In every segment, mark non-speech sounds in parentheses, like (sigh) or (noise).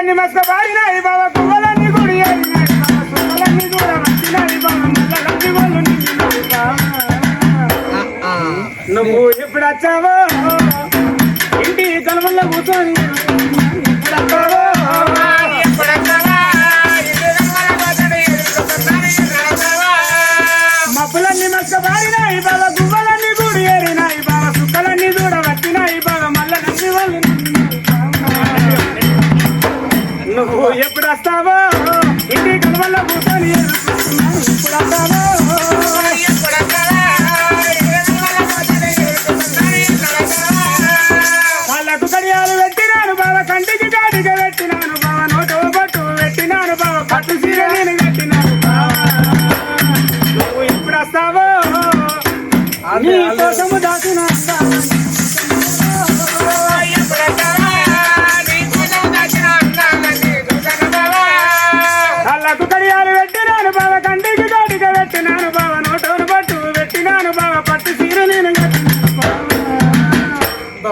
మబ్బులన్నీ మస్క పారినాయి బావ పువ్వులన్నీ గుడి ఏరినాయి బావ సుక్కలన్నీ కూడా వచ్చినాయి బావ మల్లలన్నీ గోళ్ళు నిండినాయి బావ. నువ్వు ఎప్పుడు వచ్చావో? ఇంటి కలవల్ల కూర్చొని ఎప్పుడు వచ్చావో మబ్బులన్నీ మస్క బావ గువ్వలన్నీ నువ్వు ఎప్పుడు వస్తావో ఇంటి కలవల్ల కూర్చొని ఎప్పుడు వస్తావో వాళ్ళకు కడియాలు పెట్టినాను బావ కంటికి కాటిక పెట్టినాను బావ నోటు పట్టు పెట్టినాను బావ పట్టు సీర నేను పెట్టినాను బావ. నువ్వు ఎప్పుడు వస్తావో నీ కోసము దాచిన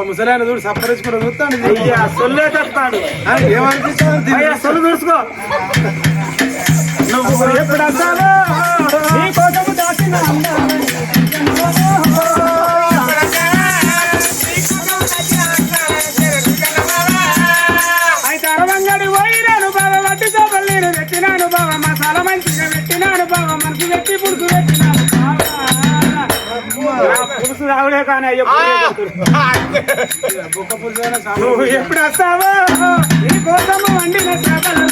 ముసలాయన చూడు సప్పరించుకుని అయ్యా సొల్లే తెస్తాడు ఏమనిపిస్తుంది సొల్లు చూసుకో నువ్వు ఎప్పుడు వస్తావో? నీ కోసము దాచిన అయితే అరవంగడి పోయినాను బావ వడ్డీ చేపలు నేను పెట్టినాను బావ మసాలా మంచిగా పెట్టినాను బావ మనసు పెట్టి పులుసు పెట్టినాను. రావుడే కానీ అయ్యో (laughs) నువ్వు ఎప్పుడు వస్తావో? నీ కోసము వండిన చేపలు.